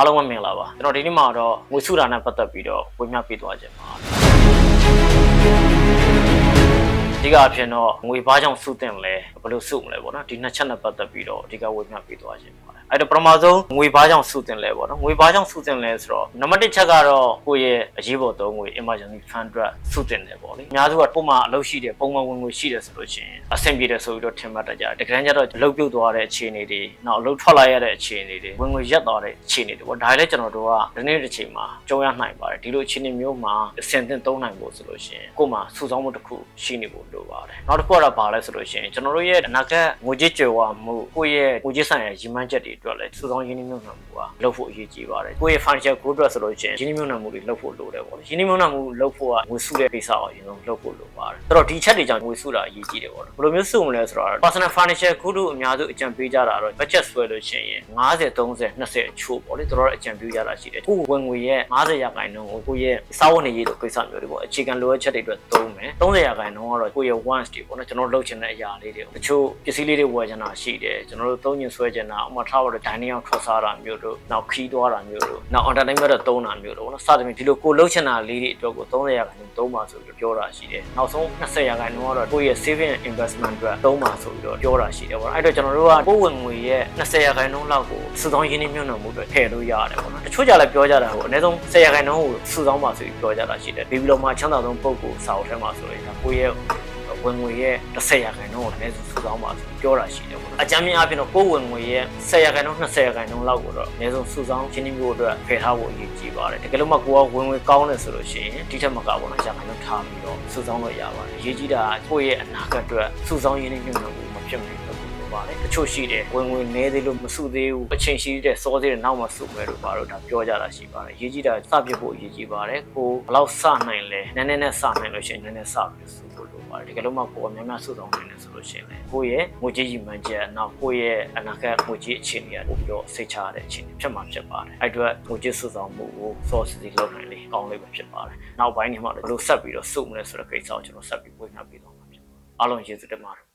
အားလုံးပဲမင်္ဂလာပါကျွန်တော်ဒီနေ့မှာတော့ငွေစုတာနဲ့ပတ်သက်ပြီးတော့ဝေမျှပေးသွားခြင်းပါအဓိကအဖြစ်တော့ငွေဘာကြောင့်စုတင်လဲဘယ်လိုစုမလဲပေါ့နော်ဒီနှစ်ချက်နဲ့ပတ်သက်ပြီးတော့အဓိကဝေမျှပေးသွားခြင်းပါတယ် အဲ့တော့ပထမဆုံးငွေဘာကြောင့်စုတင်လဲပေါ့နော်ငွေဘာကြောင့်စုတင်လဲဆိုတော့နံပါတ်1ချက်ကတော့ကိုယ့်ရဲ့အရေးပေါ်သုံးငွေ emergency fund အတွက်စုတင်တယ်ပေါ့လေအများစုကပုံမှန်အလုပ်ရှိတယ်ပုံမှန်ဝင်ငွေရှိတယ်ဆိုလို့ရှိရင်အဆင်ပြေတယ်ဆိုပြီးတော့ထင်မှတ်တတ်ကြတယ်တကယ်တမ်းကျတော့အလုပ်ပြုတ်သွားတဲ့အခြေအနေတွေနောက်အလုပ်ထွက်လာရတဲ့အခြေအနေတွေဝင်ငွေရက်သွားတဲ့အခြေအနေတွေပေါ့ဒါလည်းကျွန်တော်တို့ကဒီနေ့တစ်ချိန်မှာကြုံရနိုင်ပါတယ်ဒီလိုအခြေအနေမျိုးမှာအဆင်သင့်သုံးနိုင်ဖို့ဆိုလို့ရှိရင်ကိုယ်မှာစုဆောင်းမှုတစ်ခုရှိနေဖို့လိုပါတယ်နောက်တစ်ခုကတော့ဘာလဲဆိုလို့ရှိရင်ကျွန်တော်တို့ရဲ့အနာဂတ်ငွေကြေးကြွယ်ဝမှုကိုယ့်ရဲ့ငွေကြေးဆိုင်ရာရည်မှန်းချက်တွေအတွက်လည်းစုဆောင်းရင်းနှီးမြှုပ်နှံမှုကလုပ်ဖို့အရေးကြီးပါတယ်ကိုယ့်ရဲ့ financial goal အတွက်ဆိုလို့ရှိရင်ရင်းနှီးမြှုပ်နှံမှုတွေလုပ်ဖို့လိုတယ်ပေါ့လေရင်းနှီးမြှုပ်နှံမှုလုပ်ဖို့ကငွေစုတဲ့ကိစ္စကိုအရင်ဆုံးလုပ်ဖို့လိုပါတယ်အဲ့တော့ဒီချက်တွေကြောင့်ငွေစုတာအရေးကြီးတယ်ပေါ့လေဘယ်လိုမျိုးစုမလဲဆိုတော့ personal financial goal တို့အများစုအကြံပေးကြတာတော့ budget ဆွဲလို့ရှိရင်50 30 20အချို့ပေါ့လေတို့တော့အကြံပေးကြတာရှိတယ်ကိုယ်ဝင်ငွေရဲ့50ရာခိုင်နှုန်းကိုကိုယ့်ရဲ့စာဝတ်နေရေးတို့ကိစ္စမျိုးတွေပေါ့အခြေခံလိုအပ်ချက်တွေအတွက်သုံးမယ်30ရာခိုင်နှုန်းကတော့ကိုယ့်ရဲ့ wants တွေပေါ့နော်ကျွန်တော်တို့လုပ်ချင်တဲ့အရာလေးတွေတချို့ပစ္စည်းလေးတွေဝယ်ချင်တာရှိတယ်ကျွန်တော်တို့သုံးညင်ဆွဲချင်တာဥပမာထားပါတော့ dining အောင်ထွက်စားတာမျိုးတို့နောက်ခီးသွားတာမျိုးတို့နောက် entertainment တော့သုံးတာမျိုးတို့ပေါ့နော်စသဖြင့်ဒီလိုကိုလုပ်ချင်တာလေးတွေအတွက်ကို30ရာခိုင်နှုန်းသုံးပါဆိုပြီးပြောတာရှိတယ်နောက်ဆုံး20ရာခိုင်နှုန်းကတော့ကိုယ့်ရဲ့ saving and investment အတွက်သုံးပါဆိုပြီးတော့ပြောတာရှိတယ်ပေါ့နော်အဲ့တော့ကျွန်တော်တို့ကကိုယ်ဝင်ငွေရဲ့20ရာခိုင်နှုန်းလောက်ကိုစုဆောင်းရင်းနှီးမြှုပ်နှံမှုအတွက်ထည့်လို့ရတယ်ပေါ့နော်တချို့ကြလည်းပြောကြတာဟိုအနည်းဆုံး10ရာခိုင်နှုန်းကိုစုဆောင်းပါဆိုပြီးပြောကြတာရှိတယ်ဘေဘီလောမှာချမ်းသာဆုံးပုဂ္ဂိုလ်စာအုပ်ထဲမှာဆိုရင်ဒါကိုယ့်ရဲ့ ဝင်ငွေရဲ့10ရာခိုင်နှုန်းကိုလည်းစုဆောင်းပါဆိုပြောတာရှိတယ်ပေါ့နော်အကြမ်းမြင်အပြင်တော့ကိုယ်ဝင်ငွေရဲ့10ရာခိုင်နှုန်း20ရာခိုင်နှုန်းလောက်ကိုတော့အနည်းဆုံးစုဆောင်းရင်းနှီးမှုအတွက်ဖယ်ထားဖို့အရေးကြီးပါတယ်တကယ်လို့မှကိုကဝင်ငွေကောင်းတယ်ဆိုလို့ရှိရင်ဒီထက်မကပေါ့နော်ရာခိုင်နှုန်းထားပြီးတော့စုဆောင်းလို့ရပါတယ်အရေးကြီးတာကကိုယ့်ရဲ့အနာဂတ်အတွက်စုဆောင်းရင်းနှီးမြှုပ်နှံမှုမဖြစ်မနေ လုပ်ဖို့လိုပါတယ်တချို့ရှိတယ်ဝင်ငွေနည်းသေးလို့မစုသေးဘူးအချိန်ရှိတဲ့စောသေးတဲ့နောက်မှစုမယ်လို့ပါတော့ဒါပြောကြတာရှိပါတယ်အရေးကြီးတာစပြဖို့အရေးကြီးပါတယ်ကိုဘယ်လောက်စနိုင်လဲနည်းနည်းနဲ့စနိုင်လို့ရှိရင်နည်းနည်းစပြီးစုဖို့လိုပါတယ်တကယ်လို့မှကိုကများများစုဆောင်းနိုင်တယ်ဆိုလို့ရှိရင်လည်းကိုယ့်ရဲ့ငွေကြေးရည်မှန်းချက်နောက်ကိုယ့်ရဲ့အနာဂတ်ငွေကြေးအခြေအနေကပိုပြီးတော့စိတ်ချရတဲ့အခြေအနေဖြစ်မှာဖြစ်ပါတယ်အဲ့အတွက်ငွေကြေးစုဆောင်းမှုကိုစောစီစီလုပ်နိုင်လေကောင်းလေးပဲဖြစ်ပါတယ်နောက်ပိုင်းတွေမှာလည်းဘယ်လိုဆက်ပြီးတော့စုမလဲဆိုတဲ့ကိစ္စကိုကျွန်တော်ဆက်ပြီးဝေငှပေးသွားမှာဖြစ်ပါတယ်အားလုံးကျေးဇူးတင်ပါတယ်